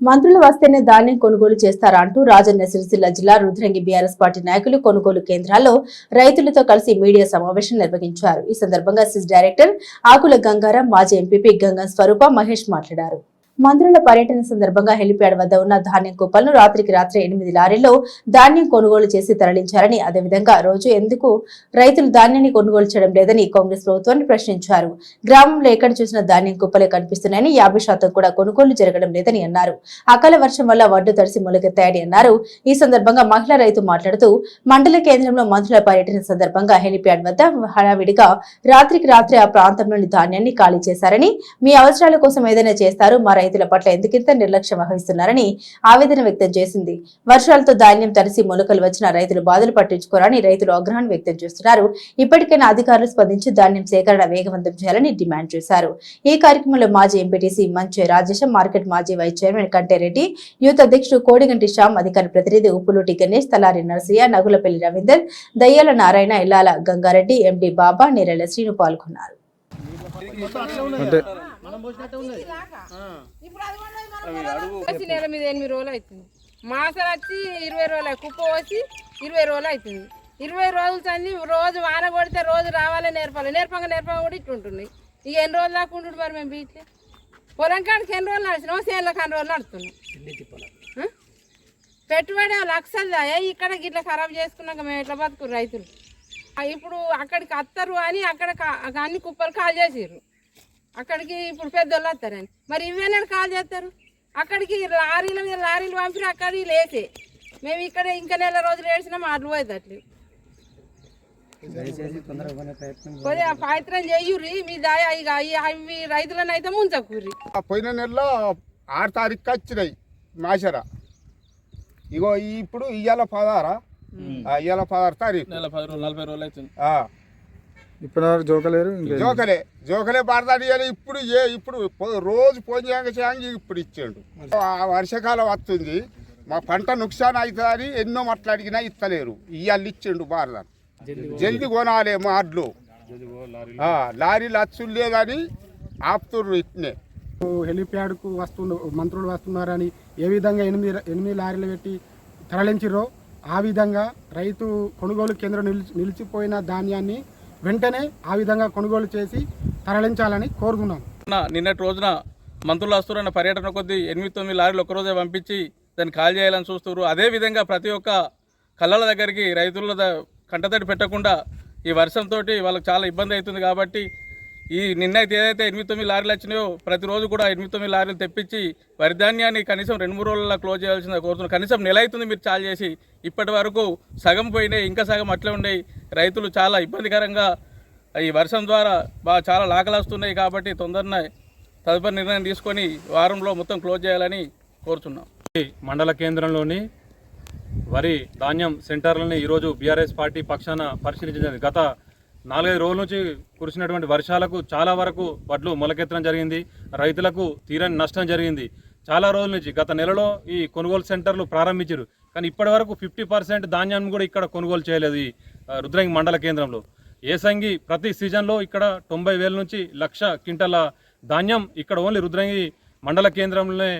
మంత్రులు వస్తేనే ధాన్యం కొనుగోలు చేస్తారా అంటూ రాజన్న సిరిసిల్ల జిల్లా రుద్రంగి బీఆర్ఎస్ పార్టీ నాయకులు కొనుగోలు కేంద్రాల్లో రైతులతో కలిసి మీడియా సమావేశం నిర్వహించారు. ఈ సందర్భంగా సిస్ డైరెక్టర్ ఆకుల గంగారం మాజీ ఎంపీపీ గంగా స్వరూప మహేష్ మాట్లాడారు. మంత్రుల పర్యటన సందర్భంగా హెలిప్యాడ్ వద్ద ఉన్న ధాన్యం కుప్పలను రాత్రికి రాత్రి ఎనిమిది లారీల్లో ధాన్యం కొనుగోలు చేసి తరలించారని అదేవిధంగా రోజు ఎందుకు రైతులు ధాన్యాన్ని కొనుగోలు చేయడం లేదని కాంగ్రెస్ ప్రభుత్వాన్ని ప్రశ్నించారు. గ్రామంలో ఎక్కడ చూసిన ధాన్యం కుప్పలే కనిపిస్తున్నాయని యాభై శాతం కూడా కొనుగోలు జరగడం లేదని అన్నారు. అకాల వర్షం వల్ల వడ్డు తడిసి మొలకెత్తాయని అన్నారు. ఈ సందర్భంగా మహిళా రైతు మాట్లాడుతూ మండల కేంద్రంలో మంత్రుల పర్యటన సందర్భంగా హెలిప్యాడ్ వద్ద హడావిడిగా రాత్రికి రాత్రి ఆ ప్రాంతంలోని ధాన్యాన్ని ఖాళీ చేశారని మీ అవసరాల కోసం ఏదైనా చేస్తారు మా రైతుల పట్ల ఎందుకింత నిర్లక్ష్యం వహిస్తున్నారని ఆవేదన వ్యక్తం చేసింది. వర్షాలతో ధాన్యం తరిసి మొలకలు వచ్చిన రైతులు బాధలు పట్టించుకోరని రైతులు ఆగ్రహం వ్యక్తం చేస్తున్నారు. ఇప్పటికైనా అధికారులు స్పందించి ధాన్యం సేకరణ వేగవంతం చేయాలని డిమాండ్ చేశారు. ఈ కార్యక్రమంలో మాజీ ఎంపీటీసీ మంచు రాజేశం మార్కెట్ మాజీ వైస్ చైర్మన్ కంటేరెడ్డి యూత్ అధ్యక్షుడు కోడిగంటి శ్యామ్ అధికార ప్రతినిధి ఉప్పులూటి గణేష్ తలారి నరసయ్య నగులపల్లి రవీందర్ దయ్యాల నారాయణ ఇల్లాల గంగారెడ్డి ఎండి బాబా నేరెల శ్రీను పాల్గొన్నారు. వచ్చి నెల మీద ఎనిమిది రోజులు అవుతుంది మాసం వచ్చి ఇరవై రోజులు కుప్ప వచ్చి ఇరవై రోజులు అవుతుంది ఇరవై రోజులు చంది రోజు వాన కొడితే రోజు రావాలి నేర్పాలి. నేర్పంగా నేర్పంగా కూడా ఇట్లుంటుంది ఇక ఎన్ని రోజులు దాకా ఉంటుండు మరి మేము బీచ్లో? పొలం కాడికి ఎన్ని రోజులు నడిచినాం చేనులకు అన్ని రోజులు నడుస్తున్నాం? పెట్టుబడి లక్షలు దాయా ఇక్కడ గిట్ల ఖరాబ్ చేసుకున్నాక మేము ఎట్లా బతుకు రైతులు? ఇప్పుడు అక్కడికి వస్తారు అని అక్కడ కా- అన్ని కుప్పలు కాల్ చేసిర్రు. అక్కడికి ఇప్పుడు పెద్దోళ్ళు వస్తారని. మరి ఇవేనా కాల్ చేస్తారు? అక్కడికి లారీల మీద లారీలు పంపిన అక్కడికి లేచే మేము ఇక్కడ ఇంకా నెల రోజులు ఏడ్చినాం అట్లు పోయేది అట్లు కొద్దిగా ప్రయత్నం చెయ్యుర్రి మీ దాయ అవి రైతులను అయితే ముంచకూర్రి. పోయిన నెలలో ఆరు తారీఖు వచ్చినాయి మాషర ఇగో ఇప్పుడు ఇవాళ పదారా ఇవాళ పదహారు తారీఖు. నెల పది రోజులు నలభై రోజులు అవుతుంది. ఆ, ఇప్పటివరకు జోకలేరు ఇంకా జోకలే జోకలే పడతాడు ఇప్పుడు ఏ ఇప్పుడు రోజు ఫోన్ చేయంగా చేయంగా ఇప్పుడు ఇచ్చాడు. ఆ వర్షాకాలం వస్తుంది. మా పంట నుక్సాన్ అవుతుందని ఎన్నో మాట్లాడినా ఇస్తలేరు. ఇవాళ ఇచ్చిండు బారదాన్ జల్ది కొనాలి మార్లు ఆ, లారీలు అచ్చులు లేదని ఆపుతుర్రు ఇట్నే. హెలిప్యాడ్కు వస్తు మంత్రులు వస్తున్నారని ఏ విధంగా ఎనిమిది ఎనిమిది లారీలు పెట్టి తరలించిరో ఆ విధంగా రైతు కొనుగోలు కేంద్రం నిలిచి నిలిచిపోయిన ధాన్యాన్ని వెంటనే ఆ విధంగా కొనుగోలు చేసి తరలించాలని కోరుతున్నాం నా- నిన్నటి రోజున మంత్రులు వస్తున్న పర్యటన కొద్దీ ఎనిమిది తొమ్మిది లారీలు ఒకరోజే పంపించి దాన్ని కాల్ చేయాలని చూస్తున్నారు. అదేవిధంగా ప్రతి ఒక్క కళ్ళల దగ్గరికి రైతుల కంటతడి పెట్టకుండా ఈ వర్షంతో వాళ్ళకి చాలా ఇబ్బంది అవుతుంది కాబట్టి ఈ నిన్నైతే ఏదైతే ఎనిమిది తొమ్మిది లారీలు వచ్చినాయో ప్రతిరోజు కూడా ఎనిమిది తొమ్మిది లారీలు తెప్పించి వరి ధాన్యాన్ని కనీసం రెండు మూడు రోజుల్లో క్లోజ్ చేయాల్సిన కోరుతున్నాను కనీసం నెల అవుతుంది మీరు చాలు చేసి. ఇప్పటి వరకు సగం పోయినాయి ఇంకా సగం అట్లే ఉన్నాయి. రైతులు చాలా ఇబ్బందికరంగా ఈ వర్షం ద్వారా బాగా చాలా లాకలు వస్తున్నాయి కాబట్టి తొందరనే తదుపరి నిర్ణయం తీసుకొని వారంలో మొత్తం క్లోజ్ చేయాలని కోరుతున్నాం మండల కేంద్రంలోని వరి ధాన్యం సెంటర్లని ఈరోజు బీఆర్ఎస్ పార్టీ పక్షాన పరిశీలించింది గత నాలుగైదు రోజుల నుంచి కురిసినటువంటి వర్షాలకు చాలా వరకు వడ్లు మొలకెత్తడం జరిగింది. రైతులకు తీరని నష్టం జరిగింది. చాలా రోజుల నుంచి గత నెలలో ఈ కొనుగోలు సెంటర్లు ప్రారంభించారు. కానీ ఇప్పటి వరకు ఫిఫ్టీ పర్సెంట్ ధాన్యాన్ని కూడా ఇక్కడ కొనుగోలు చేయలేదు ఈ రుద్రంగి మండల కేంద్రంలో. ఏసంగి ప్రతి సీజన్లో ఇక్కడ తొంభై వేల నుంచి లక్ష క్వింటల ధాన్యం ఇక్కడ ఓన్లీ రుద్రంగి మండల కేంద్రంలోనే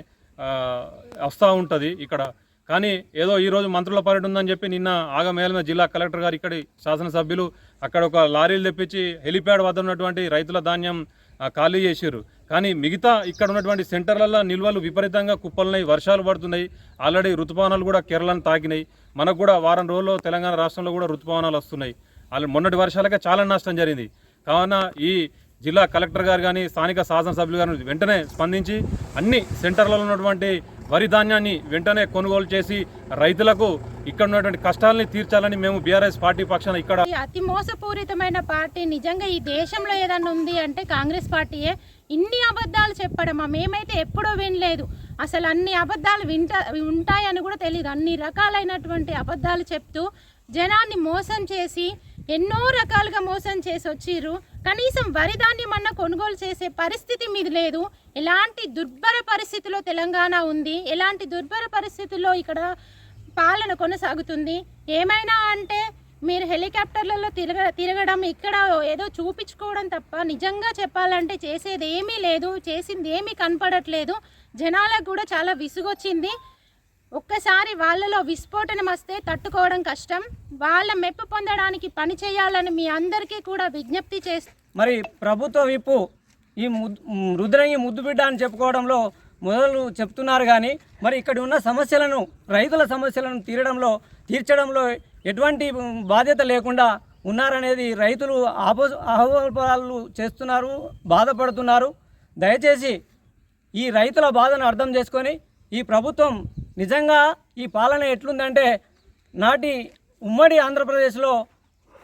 వస్తూ ఉంటుంది ఇక్కడ. కానీ ఏదో ఈరోజు మంత్రుల పర్యటన ఉందని చెప్పి నిన్న ఆగమేళన జిల్లా కలెక్టర్ గారు ఇక్కడి శాసనసభ్యులు అక్కడ ఒక లారీలు తెప్పించి హెలిప్యాడ్ వద్ద ఉన్నటువంటి రైతుల ధాన్యం ఖాళీ చేసారు కానీ మిగతా ఇక్కడ ఉన్నటువంటి సెంటర్లలో నిల్వలు విపరీతంగా కుప్పలున్నాయి వర్షాలు పడుతున్నాయి. ఆల్రెడీ ఋతుపవనాలు కూడా కేరళను తాకినాయి. మనకు కూడా వారం రోజుల్లో తెలంగాణ రాష్ట్రంలో కూడా ఋతుపవనాలు వస్తున్నాయి. అలా మొన్నటి వర్షాలకే చాలా నష్టం జరిగింది. కావున ఈ జిల్లా కలెక్టర్ గారు కానీ స్థానిక శాసనసభ్యులు గారు వెంటనే స్పందించి అన్ని సెంటర్లలో ఉన్నటువంటి వరి ధాన్యాన్ని వెంటనే కొనుగోలు చేసి రైతులకు ఇక్కడ ఉన్నటువంటి కష్టాలని తీర్చాలని మేము బీఆర్ఎస్ పార్టీ పక్షాన ఇక్కడ అతి మోసపూరితమైన పార్టీ నిజంగా ఈ దేశంలో ఏదన్నా ఉంది అంటే కాంగ్రెస్ పార్టీయే. ఇన్ని అబద్ధాలు చెప్పడమా మేమైతే ఎప్పుడూ వినలేదు. అసలు అన్ని అబద్ధాలు వింట ఉంటాయని కూడా తెలియదు అన్ని రకాలైనటువంటి అబద్ధాలు చెప్తూ జనాన్ని మోసం చేసి ఎన్నో రకాలుగా మోసం చేసి వచ్చిర్రు. కనీసం వరి ధాన్యం అన్న కొనుగోలు చేసే పరిస్థితి మీది లేదు. ఎలాంటి దుర్భర పరిస్థితిలో తెలంగాణ ఉంది. ఎలాంటి దుర్భర పరిస్థితుల్లో ఇక్కడ పాలన కొనసాగుతుంది. ఏమైనా అంటే మీరు హెలికాప్టర్లలో తిరగ తిరగడం ఇక్కడ ఏదో చూపించుకోవడం తప్ప నిజంగా చెప్పాలంటే చేసేది ఏమీ లేదు. చేసింది ఏమీ కనపడట్లేదు. జనాలకు కూడా చాలా విసుగొచ్చింది. ఒక్కసారి వాళ్ళలో విస్ఫోటనం వస్తే తట్టుకోవడం కష్టం. వాళ్ళ మెప్పు పొందడానికి పని చేయాలని మీ అందరికీ కూడా విజ్ఞప్తి చేస్తూ మరి ప్రభుత్వ విప్పు ఈ రుద్రంగి ముద్దు బిడ్డ అని చెప్పుకోవడంలో మొదలు చెప్తున్నారు కానీ మరి ఇక్కడ ఉన్న సమస్యలను రైతుల సమస్యలను తీరడంలో తీర్చడంలో ఎటువంటి బాధ్యత లేకుండా ఉన్నారనేది రైతులు ఆపో ఆహ్వాలు చేస్తున్నారు బాధపడుతున్నారు. దయచేసి ఈ రైతుల బాధను అర్థం చేసుకొని ఈ ప్రభుత్వం నిజంగా ఈ పాలన ఎట్లుందంటే నాటి ఉమ్మడి ఆంధ్రప్రదేశ్లో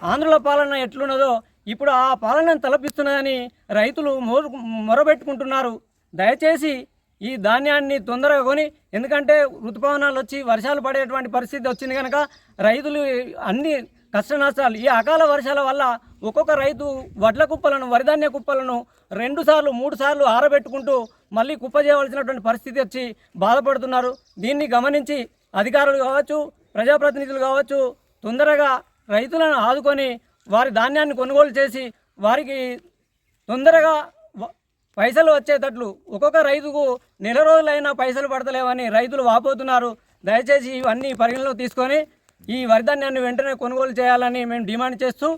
ఆంధ్రుల పాలన ఎట్లున్నదో ఇప్పుడు ఆ పాలనను తలపిస్తున్నదని రైతులు మోరు మొరబెట్టుకుంటున్నారు. దయచేసి ఈ ధాన్యాన్ని తొందరగా కొని ఎందుకంటే ఋతుపవనాలు వచ్చి వర్షాలు పడేటువంటి పరిస్థితి వచ్చింది కనుక రైతులు అన్ని కష్ట నష్టాలు ఈ అకాల వర్షాల వల్ల ఒక్కొక్క రైతు వడ్ల కుప్పలను వరిధాన్య కుప్పలను రెండు సార్లు మూడు సార్లు ఆరబెట్టుకుంటూ మళ్ళీ కుప్ప చేయవలసినటువంటి పరిస్థితి వచ్చి బాధపడుతున్నారు. దీన్ని గమనించి అధికారులు కావచ్చు ప్రజాప్రతినిధులు కావచ్చు తొందరగా రైతులను ఆదుకొని వారి ధాన్యాన్ని కొనుగోలు చేసి వారికి తొందరగా పైసలు వచ్చేటట్లు ఒక్కొక్క రైతుకు నెల రోజులైనా పైసలు పడతలేవని రైతులు వాపోతున్నారు. దయచేసి ఇవన్నీ పరిగణలోకి తీసుకొని ఈ వరిధాన్యాన్ని వెంటనే కొనుగోలు చేయాలని మేము డిమాండ్ చేస్తూ